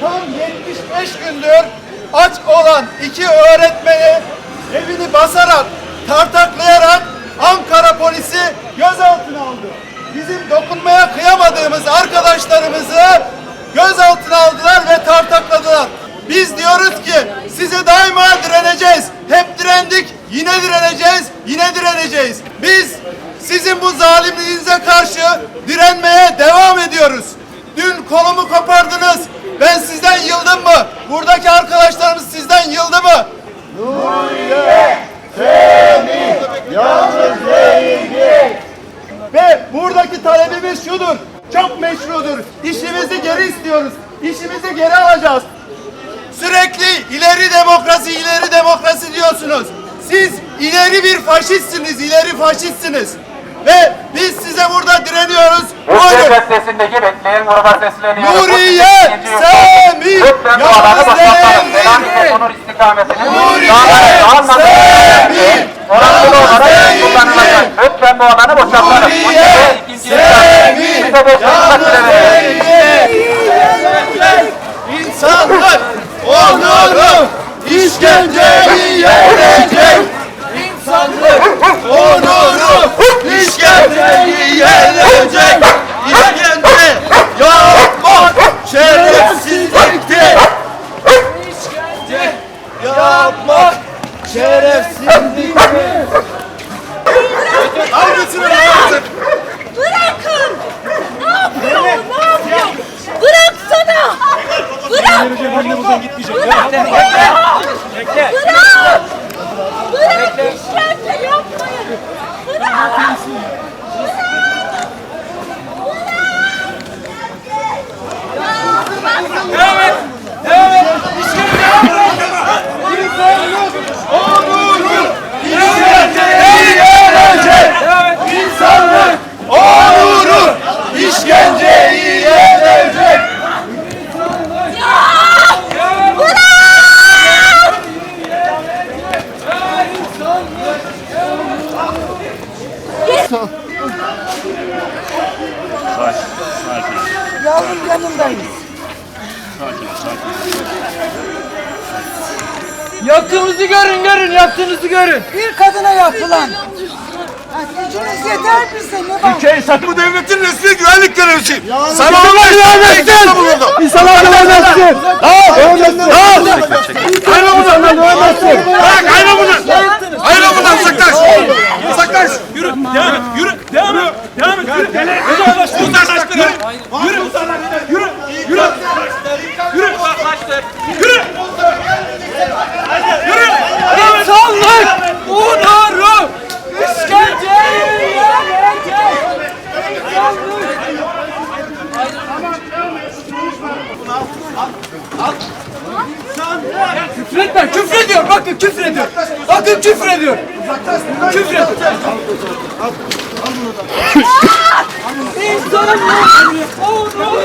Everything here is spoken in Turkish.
tam 75 gündür aç olan iki öğretmeni evini basarak, tartaklayarak Ankara polisi gözaltına aldı. Bizim dokunmaya kıyamadığımız arkadaşlarımızı gözaltına aldılar ve tartakladılar. Biz diyoruz ki size daima direneceğiz. Hep direndik, yine direneceğiz, yine direneceğiz. Biz sizin bu zalimliğinize karşı direnmeye devam ediyoruz. Talebimiz şudur. Çok meşrudur. İşimizi geri istiyoruz. İşimizi geri alacağız. Sürekli ileri demokrasi, ileri demokrasi diyorsunuz. Siz ileri bir faşistsiniz, ileri faşistsiniz. Ve biz size burada direniyoruz. Buyurun. Caddesi'ndeki bekleyen gruba sesleniyoruz. Nuriye. Semih. Selanik Onur istikametinin Nuriye, Semih. kullanılacak. Lütfen bu alanı boşaltalım. Nuriye, ise süre verin. İnsanlık onuru işkenceyi yenecek. İnsanlık onuru işkenceyi yenecek. İşkence yapmak şerefsizliktir. İşkence yapmak şerefsizliktir. Hangisini Bırak! Bırak! Bırak! Bırak! Bırak! İşkence yapmayın! Bırak! İşkenceyi yenecek. İnsanlık onuru işkenceyi yenecek. Yavrum yanındayız. Yaptığınızı görün görün yaptığınızı görün. Bir kadına yapılan. Ha, Gücünüz yeter bize ne var? Türkiye bu devletin resmi güvenlik görevlisi. Sana Allah güvenmesin. İnsanlar güvenmesin. Al. Al. Ayrıl buradan. Bırak ayrıl buradan. Ayrıl buradan uzaklaş. Uzaklaş. Yürü. Devam et. Yürü. Devam et. Devam et. Yürü. Uzaklaştır. Uzaklaştır. Yürü. Yürü. Yürü. Yürü. Uzaklaştır. Yürü. Yürü. İnsanlık onuru işkenceyi yenecek. Küfretme, küfrediyor. Bakın küfrediyor. Bakın küfrediyor. Küfrediyor. İnsanlık onuru.